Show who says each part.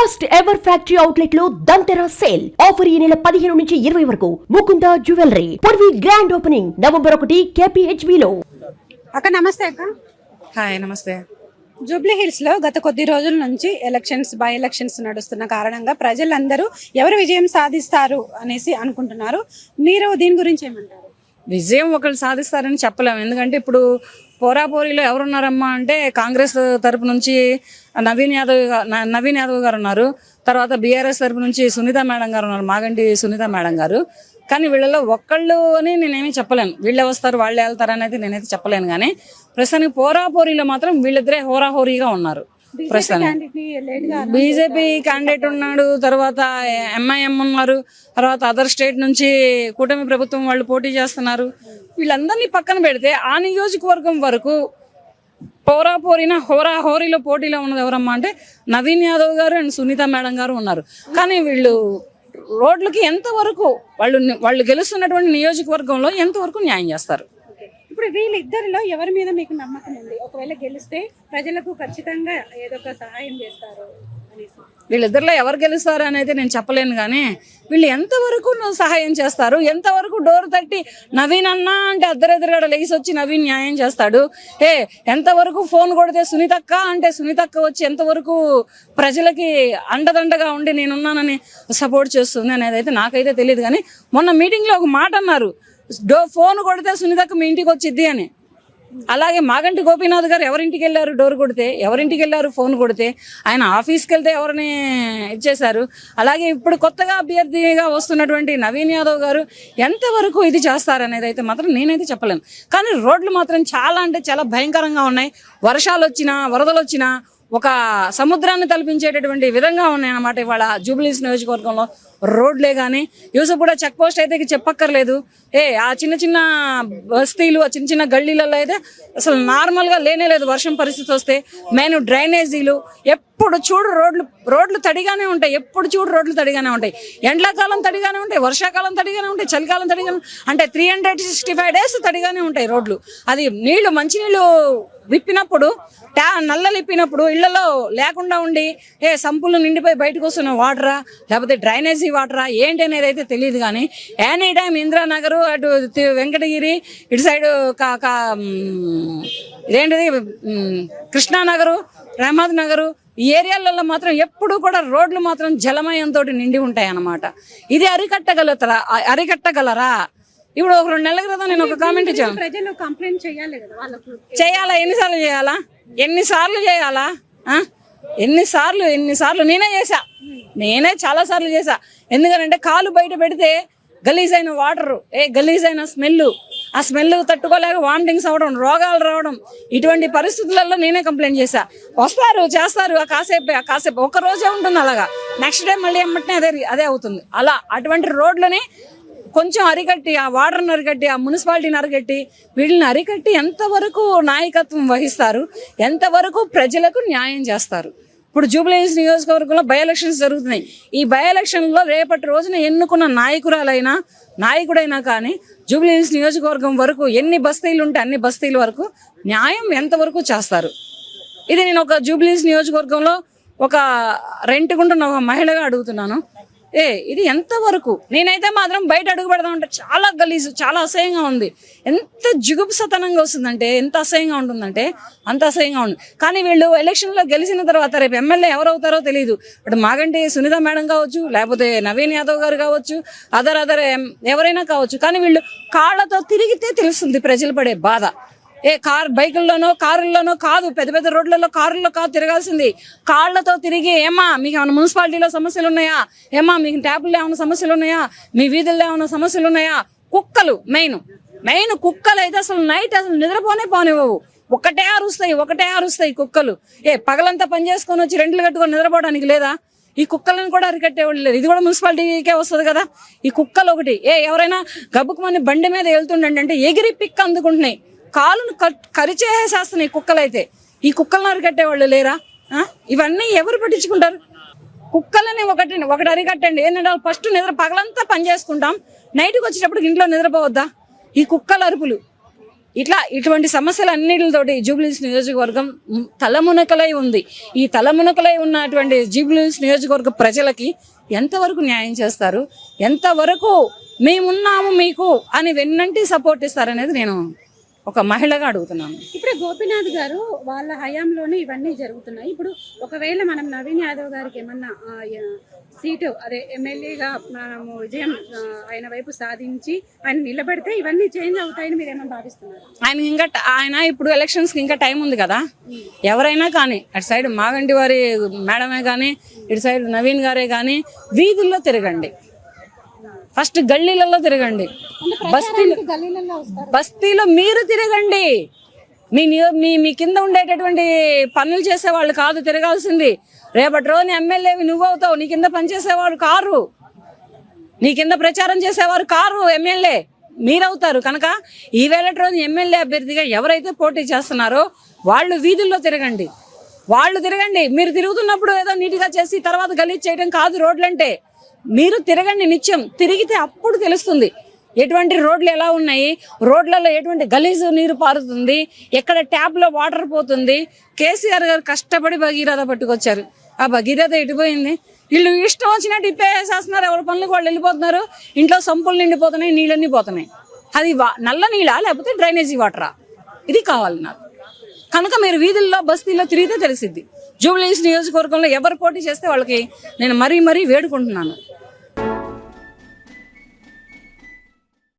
Speaker 1: First ever factory అవుట్లెట్లో Dhanteras sale offer ఈ నెల పదిహేను నుంచి ఇరవై వరకు. Mukunda jewellery Purvi grand opening November ఒకటి కేపీహెచ్బి లో.
Speaker 2: అక్క నమస్తే అక్క.
Speaker 3: హాయ్ నమస్తే.
Speaker 2: జూబ్లీ హిల్స్లో గత కొద్ది రోజుల నుంచి ఎలక్షన్స్ బై ఎలక్షన్స్ నడుస్తున్న కారణంగా ప్రజలందరూ ఎవరు విజయం సాధిస్తారు అనేసి అనుకుంటున్నారు. మీరు దీని గురించి ఏమంటారు?
Speaker 3: విజయం ఒకళ్ళు సాధిస్తారని చెప్పలేము ఎందుకంటే ఇప్పుడు పోరాపోరీలో ఎవరున్నారమ్మా అంటే కాంగ్రెస్ తరపు నుంచి నవీన్ యాదవ్ నవీన్ యాదవ్ గారు ఉన్నారు. తర్వాత బీఆర్ఎస్ తరపు నుంచి సునీత మేడం గారు ఉన్నారు మాగంటి సునీత మేడం గారు. కానీ వీళ్ళలో ఒక్కళ్ళు అని నేనేమీ చెప్పలేను. వీళ్ళే వస్తారు వాళ్ళే వెళ్తారు అనేది నేనైతే చెప్పలేను. కానీ ప్రస్తుతానికి పోరాపోరీలో మాత్రం వీళ్ళిద్దరే హోరాహోరీగా ఉన్నారు. ప్రస్తుతానికి బీజేపీ క్యాండిడేట్ ఉన్నాడు తర్వాత ఎంఐఎం ఉన్నారు తర్వాత అదర్ స్టేట్ నుంచి కూటమి ప్రభుత్వం వాళ్ళు పోటీ చేస్తున్నారు. వీళ్ళందరినీ పక్కన పెడితే ఆ నియోజకవర్గం వరకు పోరా పోరిన హోరా హోరీలో పోటీలో ఉన్నది ఎవరమ్మా అంటే నవీన్ యాదవ్ గారు అండ్ సునీత మేడం గారు ఉన్నారు. కానీ వీళ్ళు రోడ్లకి ఎంతవరకు వాళ్ళు వాళ్ళు గెలుస్తున్నటువంటి నియోజకవర్గంలో ఎంతవరకు న్యాయం చేస్తారు?
Speaker 2: ఇప్పుడు వీళ్ళిద్దరిలో ఎవరి మీద మీకు నమ్మకం ఉంది? ఒకవేళ గెలిస్తే ప్రజలకు ఖచ్చితంగా ఏదో ఒక సహాయం చేస్తారు
Speaker 3: వీళ్ళిద్దరిలో ఎవరు గెలుస్తారు అనేది నేను చెప్పలేను కానీ వీళ్ళు ఎంతవరకు నువ్వు సహాయం చేస్తారు? ఎంతవరకు డోర్ తట్టి నవీన్ అన్నా అంటే అద్దరెదురుగడ లేచి వచ్చి నవీన్ న్యాయం చేస్తాడు? ఏ ఎంతవరకు ఫోన్ కొడితే సునీతక్క అంటే సునీతక్క వచ్చి ఎంతవరకు ప్రజలకి అండదండగా ఉండి నేనున్నానని సపోర్ట్ చేస్తుంది అనేది అయితే నాకైతే తెలియదు కానీ మొన్న మీటింగ్లో ఒక మాట అన్నారు. డో ఫోన్ కొడితే సునీతక్క మీ ఇంటికి వచ్చిద్ది అని. అలాగే మాగంటి గోపీనాథ్ గారు ఎవరింటికి వెళ్ళారు డోర్ కొడితే ఎవరింటికి వెళ్ళారు ఫోన్ కొడితే ఆయన ఆఫీస్కి వెళ్తే ఎవరిని ఇచ్చేశారు అలాగే ఇప్పుడు కొత్తగా అభ్యర్థిగా వస్తున్నటువంటి నవీన్ యాదవ్ గారు ఎంతవరకు ఇది చేస్తారనేది అయితే మాత్రం నేనైతే చెప్పలేను. కానీ రోడ్లు మాత్రం చాలా అంటే చాలా భయంకరంగా ఉన్నాయి. వర్షాలు వచ్చినా వరదలు వచ్చినా ఒక సముద్రాన్ని తలపించేటటువంటి విధంగా ఉన్నాయన్నమాట ఇవాళ జూబ్లీస్ నియోజకవర్గంలో రోడ్లే కానీ యూసఫ్గూడ చెక్ పోస్ట్ అయితే చెప్పక్కర్లేదు. ఏ ఆ చిన్న చిన్న బస్తీలు ఆ చిన్న చిన్న గల్లీలలో అయితే అసలు నార్మల్గా లేనే లేదు వర్షం పరిస్థితి వస్తే. మెయిన్ డ్రైనేజీలు ఎప్పుడు ఎప్పుడు చూడు రోడ్లు రోడ్లు తడిగానే ఉంటాయి. ఎప్పుడు చూడు రోడ్లు తడిగానే ఉంటాయి. ఎండాకాలం తడిగానే ఉంటాయి. వర్షాకాలం తడిగానే ఉంటాయి. చలికాలం తడిగానే అంటే three hundred sixty five days తడిగానే ఉంటాయి రోడ్లు. అది నీళ్ళు మంచినీళ్ళు విప్పినప్పుడు ట్యా నల్లలు ఇప్పినప్పుడు ఇళ్ళలో లేకుండా ఉండి ఏ సంపులు నిండిపోయి బయటకు వస్తున్న వాటరా? లేకపోతే డ్రైనేజీ వాటరా? ఏంటి అనేది అయితే తెలియదు కానీ ఎనీ టైం ఇందిరానగర్ అటు వెంకటగిరి ఇటు సైడు కా ఇదేంటిది? కృష్ణానగరు రహమాద్ నగరు ఈ ఏరియాలలో మాత్రం ఎప్పుడు కూడా రోడ్లు మాత్రం జలమయంతో నిండి ఉంటాయి అన్నమాట ఇది అరికట్టగలుగుతారా? అరికట్టగలరా? ఇప్పుడు ఒక రెండు నెలల క్రితం నేను ఒక కామెంట్ ఇచ్చాను.
Speaker 2: ప్రజలు కంప్లైంట్ చేయాలి కదా
Speaker 3: చేయాలా? ఎన్నిసార్లు చేయాలా? ఎన్నిసార్లు చేయాలా? ఆ? ఎన్నిసార్లు ఎన్నిసార్లు? నేనే చేసా నేనే చాలా సార్లు చేసా ఎందుకంటే కాలు బయట పెడితే గలీజ్ అయిన వాటర్ ఏ గలీజ్ అయిన స్మెల్ ఆ స్మెల్ తట్టుకోలేక వామిటింగ్స్ అవ్వడం రోగాలు రావడం ఇటువంటి పరిస్థితులలో నేనే కంప్లైంట్ చేశా. వస్తారు చేస్తారు ఆ కాసేపు ఆ కాసేపు ఒక రోజే ఉంటుంది అలాగా. నెక్స్ట్ డే మళ్ళీ ఎమ్మటనే అదే అదే అవుతుంది. అలా అటువంటి రోడ్లని కొంచెం అరికట్టి ఆ వాటర్ని అరికట్టి ఆ మున్సిపాలిటీని అరికట్టి వీళ్ళని అరికట్టి ఎంతవరకు నాయకత్వం వహిస్తారు ఎంతవరకు ప్రజలకు న్యాయం చేస్తారు. ఇప్పుడు జూబ్లీహిల్స్ నియోజకవర్గంలో బై ఎలక్షన్స్ జరుగుతున్నాయి. ఈ బై ఎలక్షన్లో రేపటి రోజున ఎన్నుకున్న నాయకురాలైనా నాయకుడైనా కానీ జూబ్లీహిల్స్ నియోజకవర్గం వరకు ఎన్ని బస్తీలు ఉంటే అన్ని బస్తీల వరకు న్యాయం ఎంతవరకు చేస్తారు? ఇది నేను ఒక జూబ్లీస్ నియోజకవర్గంలో ఒక రెంట్కుంటున్న ఒక మహిళగా అడుగుతున్నాను. ఏ ఇది ఎంతవరకు? నేనైతే మాత్రం బయట అడుగు పెడదామంటే చాలా గలీజు చాలా అసహ్యంగా ఉంది. ఎంత జిగుప్సతనంగా వస్తుందంటే ఎంత అసహ్యంగా ఉంటుందంటే అంత అసహ్యంగా ఉంది. కానీ వీళ్ళు ఎలక్షన్లో గెలిచిన తర్వాత రేపు ఎమ్మెల్యే ఎవరవుతారో తెలియదు ఇప్పుడు మాగంటి సునీత మేడం కావచ్చు లేకపోతే నవీన్ యాదవ్ గారు కావచ్చు అదర్ అదర్ ఎవరైనా కావచ్చు. కానీ వీళ్ళు కాళ్ళతో తిరిగితే తెలుస్తుంది ప్రజలు పడే బాధ. ఏ కార్ బైకుల్లోనో కారుల్లోనో కాదు పెద్ద పెద్ద రోడ్లలో కారుల్లో కాదు తిరగాల్సింది. కార్లతో తిరిగి ఏమా మీకు ఏమైనా మున్సిపాలిటీలో సమస్యలు ఉన్నాయా ఏమా మీకు ట్యాపుల్లో ఏమైనా సమస్యలు ఉన్నాయా మీ వీధుల్లో ఏమైనా సమస్యలు ఉన్నాయా కుక్కలు మెయిన్ మెయిన్ కుక్కలు అయితే అసలు నైట్ అసలు నిద్రపోనే పోనివ్వవు. ఒకటే అరుస్తాయి ఒకటే అరుస్తాయి కుక్కలు. ఏ పగలంతా పని చేసుకొని వచ్చి రెంట్లు కట్టుకొని నిద్రపోవడానికి లేదా? ఈ కుక్కలను కూడా అరికట్టేవాళ్ళు లేదు ఇది కూడా మున్సిపాలిటీకే వస్తుంది కదా? ఈ కుక్కలు ఒకటి. ఏ ఎవరైనా గబ్బుకు బండి మీద వెళ్తుండంటే ఎగిరి పిక్ అందుకుంటున్నాయి. కాలును కట్- కరిచేసేస్తున్నాయి కుక్కలైతే. ఈ కుక్కలను అరికట్టేవాళ్ళు లేరా? ఇవన్నీ ఎవరు పట్టించుకుంటారు? కుక్కలని ఒకటి ఒకటి అరికట్టండి. ఏంటంటే ఫస్ట్ నిద్ర పగలంతా పని చేసుకుంటాం. నైట్కి వచ్చేటప్పుడు ఇంట్లో నిద్రపోవద్దా? ఈ కుక్కల అరుపులు. ఇట్లా ఇటువంటి సమస్యలు అన్నిటితోటి జూబ్లీస్ నియోజకవర్గం తలమునకలై ఉంది. ఈ తలమునకలై ఉన్నటువంటి జూబ్లీస్ నియోజకవర్గ ప్రజలకి ఎంతవరకు న్యాయం చేస్తారు? ఎంతవరకు మేమున్నాము మీకు అని వెన్నంటి సపోర్ట్ ఇస్తారనేది నేను ఒక మహిళగా అడుగుతున్నాను.
Speaker 2: ఇప్పుడు గోపీనాథ్ గారు వాళ్ళ హయాంలోనే ఇవన్నీ జరుగుతున్నాయి. ఇప్పుడు ఒకవేళ మనం నవీన్ యాదవ్ గారికి ఏమన్నా సీటు అదే ఎమ్మెల్యేగా మనము విజయం ఆయన వైపు సాధించి ఆయన నిలబెడితే ఇవన్నీ చేంజ్ అవుతాయని మీరు ఏమన్నా భావిస్తున్నారు?
Speaker 3: ఆయన ఇంకా ఆయన ఇప్పుడు ఎలక్షన్స్కి ఇంకా టైం ఉంది కదా. ఎవరైనా కానీ అటు సైడ్ మాగంటి వారి మేడమే కానీ ఇటు సైడ్ నవీన్ గారే కానీ వీధుల్లో తిరగండి. ఫస్ట్ గల్లీలలో తిరగండి. బస్తీలో బస్తీలో మీరు తిరగండి. మీ మీ మీ కింద ఉండేటటువంటి పనులు చేసే వాళ్ళు కాదు తిరగాల్సింది. రేపటి రోజున ఎమ్మెల్యేవి నువ్వు అవుతావు నీ కింద పనిచేసేవాడు కారు. నీ కింద ప్రచారం చేసేవారు కారు ఎమ్మెల్యే. మీరవుతారు కనుక ఈ వేళ రోజు ఎమ్మెల్యే అభ్యర్థిగా ఎవరైతే పోటీ చేస్తున్నారో వాళ్ళు వీధుల్లో తిరగండి. వాళ్ళు తిరగండి. మీరు తిరుగుతున్నప్పుడు ఏదో నీట్గా చేసి తర్వాత గలీజ్ చేయడం కాదు రోడ్లంటే. మీరు తిరగండి నిత్యం. తిరిగితే అప్పుడు తెలుస్తుంది ఎటువంటి రోడ్లు ఎలా ఉన్నాయి రోడ్లలో ఎటువంటి గలీజు నీరు పారుతుంది ఎక్కడ ట్యాప్లో వాటర్ పోతుంది. కేసీఆర్ గారు కష్టపడి భగీరథ పట్టుకొచ్చారు. ఆ భగీరథ ఎటుపోయింది? వీళ్ళు ఇష్టం వచ్చినట్టు ఇప్పేసేస్తున్నారు ఎవరి పనులకు వాళ్ళు వెళ్ళిపోతున్నారు. ఇంట్లో సంపులు నిండిపోతున్నాయి నీళ్ళన్నీ పోతున్నాయి. అది వా- నల్ల నీళ్ళ లేకపోతే డ్రైనేజీ వాటరా? ఇది కావాలి నాకు. కనుక మీరు వీధుల్లో బస్తీల్లో తిరిగితే తెలిసిద్ది. జూబ్లీస్ నియోజకవర్గంలో ఎవరు పోటీ చేస్తే వాళ్ళకి నేను మరీ మరీ వేడుకుంటున్నాను.